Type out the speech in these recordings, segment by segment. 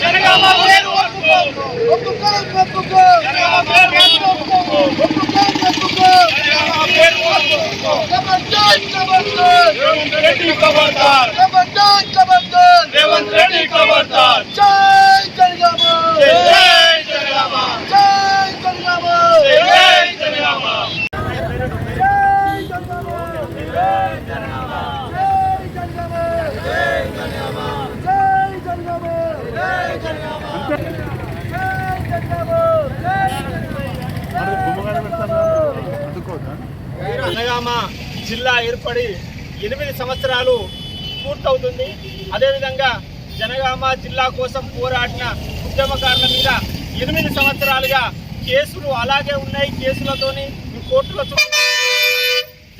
జనగామ పేరు ఒప్పుకో. జనగామ పేరు ఒప్పుకో. జనగామ పేరు ఒప్పుకో. రేవంత్ రెడ్డి ఖబర్దార్ రేవంత్ రెడ్డి ఖబర్దార్ జై జనగామ జై జనగామ జనగామ జిల్లా ఏర్పడి ఎనిమిది సంవత్సరాలు పూర్తవుతుంది. అదేవిధంగా జనగామ జిల్లా కోసం పోరాడిన ఉద్యమకారుల మీద ఎనిమిది సంవత్సరాలుగా కేసులు అలాగే ఉన్నాయి. కేసులతోని కోర్టులో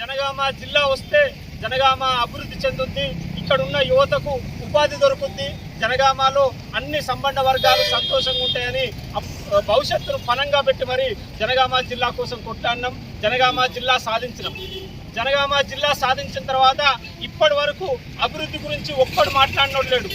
జనగామ జిల్లా వస్తే జనగామ అభివృద్ధి చెందుద్ది. ఇక్కడ ఉన్న యువతకు ఉపాధి దొరుకుద్ది. జనగామలో అన్ని సంబంధ వర్గాలు సంతోషంగా ఉంటాయని భవిష్యత్తును పనంగా పెట్టి మరి జనగామ జిల్లా కోసం కొట్టాన్నాం జనగామ జిల్లా సాధించినాం. జనగామ జిల్లా సాధించిన తర్వాత ఇప్పటి వరకు అభివృద్ధి గురించి ఒక్కడు మాట్లాడినోడు లేడు.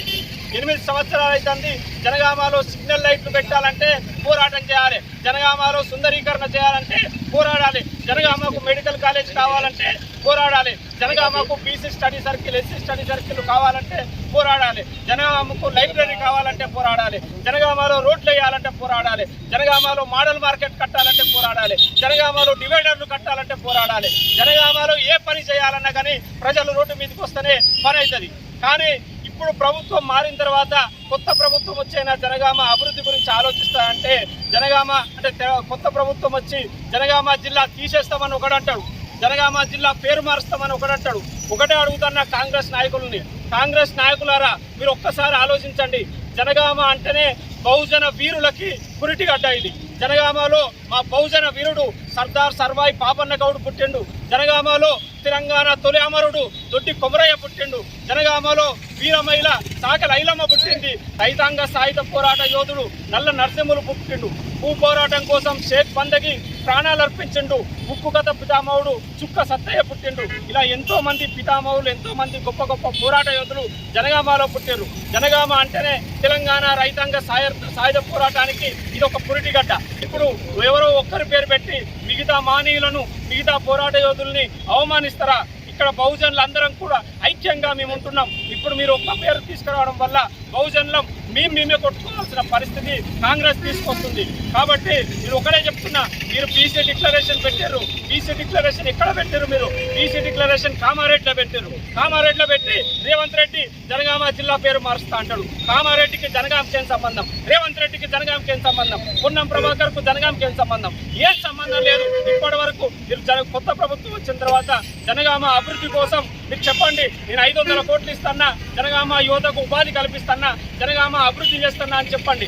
ఎనిమిది సంవత్సరాలు అవుతుంది జనగామలో సిగ్నల్ లైట్లు పెట్టాలంటే పోరాటం చేయాలి. జనగామలో సుందరీకరణ చేయాలంటే పోరాడాలి. జనగామకు మెడికల్ కాలేజ్ కావాలంటే పోరాడాలి. జనగామకు BC study circle SC study circle కావాలంటే పోరాడాలి. జనగామకు లైబ్రరీ కావాలంటే పోరాడాలి. జనగామలో రోడ్లు వేయాలంటే పోరాడాలి. జనగామలో మోడల్ మార్కెట్ కట్టాలంటే పోరాడాలి. జనగామలో డివైడర్లు కట్టాలంటే పోరాడాలి. జనగామలో ఏ పని చేయాలన్నా కానీ ప్రజలు రోడ్డు మీదకి వస్తేనే పని అవుతుంది. కానీ ఇప్పుడు ప్రభుత్వం మారిన తర్వాత కొత్త ప్రభుత్వం వచ్చైనా జనగామ అభివృద్ధి గురించి ఆలోచిస్తారంటే జనగామ అంటే కొత్త ప్రభుత్వం వచ్చి జనగామ జిల్లా తీసేస్తామని ఒకడు అంటాడు. జనగామ జిల్లా పేరు మారుస్తామని ఒకటంటాడు ఒకటే అడుగుతున్న కాంగ్రెస్ నాయకులని. కాంగ్రెస్ నాయకులారా మీరు ఒక్కసారి ఆలోచించండి. జనగామ అంటేనే బహుజన వీరులకి పురిటిగడ్డ ఇది. జనగామలో మా బహుజన వీరుడు సర్దార్ సర్వాయి పాపన్న గౌడ్ పుట్టిండు. జనగామలో తెలంగాణ తొలి అమరుడు దొడ్డి కొమరయ్య పుట్టిండు. జనగామలో వీరమహిళ సాకల ఐలమ్మ పుట్టింది. రైతాంగ సాయుధ పోరాట యోధుడు నల్ల నరసింహులు పుట్టిండు. భూ పోరాటం కోసం షేక్ పందకి ప్రాణాలర్పించిండు ఉక్కు కథ పితామహుడు చుక్క సత్తయ్య పుట్టిండు. ఇలా ఎంతో మంది పితామహులు ఎంతో మంది గొప్ప గొప్ప పోరాట యోధులు జనగామలో పుట్టారు జనగామ అంటేనే తెలంగాణ రైతాంగ సాయ సాయుధ పోరాటానికి ఇది ఒక పురిటిగడ్డ ఇప్పుడు ఎవరో ఒక్కరి పేరు పెట్టి మిగతా మానీయులను మిగతా పోరాట యోధుల్ని అవమానిస్తారా? ఇక్కడ బహుజనులు అందరం కూడా ఐక్యంగా మేము ఉంటున్నాం ఇప్పుడు మీరు ఒక్క పేరు తీసుకురావడం వల్ల బహుజనులం మేము మేమే కొట్టుకోవాల్సిన పరిస్థితి కాంగ్రెస్ తీసుకొస్తుంది. కాబట్టి మీరు ఒకటే చెప్తున్నా మీరు బీసీ డిక్లరేషన్ పెట్టారు. బీసీ డిక్లరేషన్ ఎక్కడ పెట్టారు మీరు? బీసీ డిక్లరేషన్ కామారెడ్డిలో పెట్టారు. కామారెడ్డిలో పెట్టి రేవంత్ రెడ్డి జనగామ జిల్లా పేరు మారుస్తా అంటాడు. కామారెడ్డికి జనగాంకి ఏం సంబంధం? రేవంత్ రెడ్డికి జనగాంకి ఏం సంబంధం? పొన్నం ప్రభాకర్కు జనగాంకి ఏం సంబంధం? ఏం సంబంధం లేదు. ఇప్పటి వరకు మీరు జన కొత్త ప్రభుత్వం వచ్చిన తర్వాత జనగామ అభివృద్ధి కోసం మీరు చెప్పండి నేను ఐదు వందల కోట్లు ఇస్తానా జనగామ యువతకు ఉపాధి కల్పిస్తానా జనగామ అభివృద్ధి చేస్తున్నా అని చెప్పండి.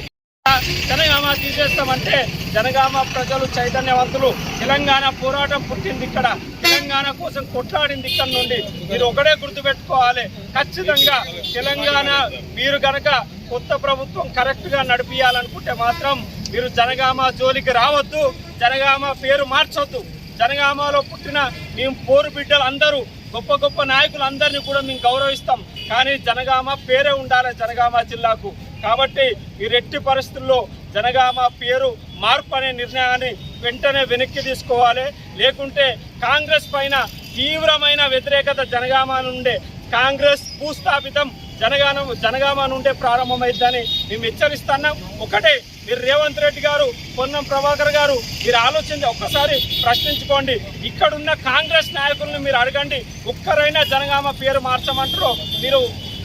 జనగామ తీసేస్తామంటే జనగామ ప్రజలు చైతన్యవంతులు. తెలంగాణ పోరాటం పుట్టింది ఇక్కడ. తెలంగాణ కోసం కొట్లాడింది ఇక్కడ నుండి. మీరు ఒకటే గుర్తుపెట్టుకోవాలి. ఖచ్చితంగా తెలంగాణ మీరు కనుక కొత్త ప్రభుత్వం కరెక్ట్గా నడిపియాలనుకుంటే మాత్రం మీరు జనగామ జోలికి రావద్దు. జనగామ పేరు మార్చొద్దు. జనగామలో పుట్టిన మేము పోరు బిడ్డలు అందరూ గొప్ప గొప్ప నాయకులు అందరినీ కూడా మేము గౌరవిస్తాం. కానీ జనగామ పేరే ఉండాలి జనగామ జిల్లాకు. కాబట్టి ఈ రెట్టి పరిస్థితుల్లో జనగామ పేరు మార్పు అనే నిర్ణయాన్ని వెంటనే వెనక్కి తీసుకోవాలి. లేకుంటే కాంగ్రెస్ పైన తీవ్రమైన వ్యతిరేకత జనగామ నుండే కాంగ్రెస్ భూస్థాపితం జనగాన జనగామ నుండే ప్రారంభమైద్దని మేము హెచ్చరిస్తున్నాం. ఒకటే మీరు రేవంత్ రెడ్డి గారు పొన్నం ప్రభాకర్ గారు మీరు ఆలోచించి ఒక్కసారి ప్రశ్నించుకోండి. ఇక్కడున్న కాంగ్రెస్ నాయకులను మీరు అడగండి. ఒక్కరైనా జనగామ పేరు మార్చమంటారో మీరు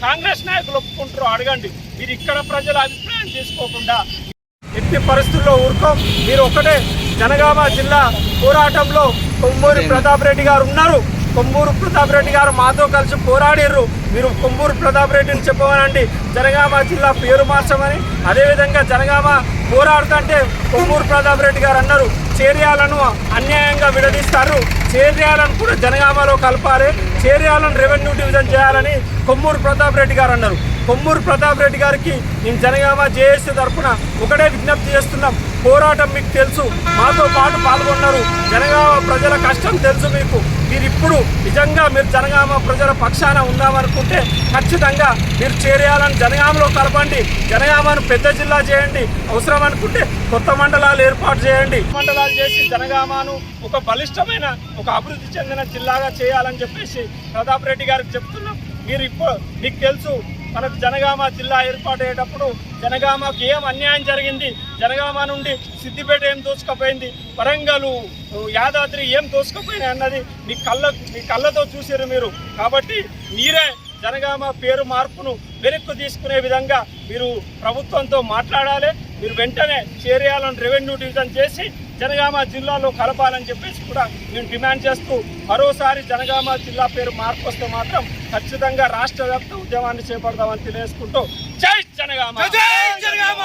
కాంగ్రెస్ నాయకులు ఒప్పుకుంటారో అడగండి. మీరు ఇక్కడ ప్రజల అభిప్రాయం తీసుకోకుండా ఎట్టి పరిస్థితుల్లో ఊరుకోం. మీరు ఒకటే జనగామ జిల్లా పోరాటంలో కొమ్మూరి ప్రతాప్ రెడ్డి గారు ఉన్నారు. కొమ్మూరు ప్రతాప్ రెడ్డి గారు మాతో కలిసి పోరాడిర్రు. మీరు కొమ్మూరు ప్రతాప్ రెడ్డిని చెప్పమనండి జనగామ జిల్లా పేరు మార్చమని. అదేవిధంగా జనగామ పోరాడుతుంటే కొమ్మూరు ప్రతాప్ రెడ్డి గారు అన్నారు చేర్యాలను అన్యాయంగా విడదీస్తారు. చేర్యాలను కూడా జనగామలో కలపాలి. చేర్యాలను రెవెన్యూ డివిజన్ చేయాలని కొమ్మూరు ప్రతాప్ రెడ్డి గారు అన్నారు. కొమ్మూరు ప్రతాప్ రెడ్డి గారికి మేము జనగామ జేఏసీ తరఫున ఒకటే విజ్ఞప్తి చేస్తున్నాం. పోరాటం మీకు తెలుసు. మాతో పాటు పాల్గొన్నారు. జనగామ ప్రజల కష్టం తెలుసు మీకు. మీరు ఇప్పుడు నిజంగా మీరు జనగామ ప్రజల పక్షాన ఉందామనుకుంటే ఖచ్చితంగా మీరు చేరేయాలని జనగామలో కలపండి. జనగామను పెద్ద జిల్లా చేయండి. అవసరం అనుకుంటే కొత్త మండలాలు ఏర్పాటు చేయండి. మండలాలు చేసి జనగామను ఒక బలిష్టమైన ఒక అభివృద్ధి చెందిన జిల్లాగా చేయాలని చెప్పేసి ప్రతాప్ రెడ్డి గారికి చెప్తున్నాం. మీరు ఇప్పుడు మీకు తెలుసు మనకు జనగామ జిల్లా ఏర్పాటు అయ్యేటప్పుడు జనగామకు ఏం అన్యాయం జరిగింది? జనగామ నుండి సిద్దిపేట ఏం దోచుకపోయింది వరంగలు యాదాద్రి ఏం దోచుకపోయినాయి అన్నది మీ కళ్ళ మీ కళ్ళతో చూసారు మీరు. కాబట్టి మీరే జనగామ పేరు మార్పును వెనక్కు తీసుకునే విధంగా మీరు ప్రభుత్వంతో మాట్లాడాలి. మీరు వెంటనే చేరేయాలని రెవెన్యూ డివిజన్ చేసి జనగామ జిల్లాలో కలపాలని చెప్పేసి కూడా మేము డిమాండ్ చేస్తూ మరోసారి జనగామ జిల్లా పేరు మార్పు వస్తే మాత్రం ఖచ్చితంగా రాష్ట్ర వ్యాప్త ఉద్యమాన్ని చేపడదామని తెలియజేసుకుంటూ జై జనగామ! జై జనగామ!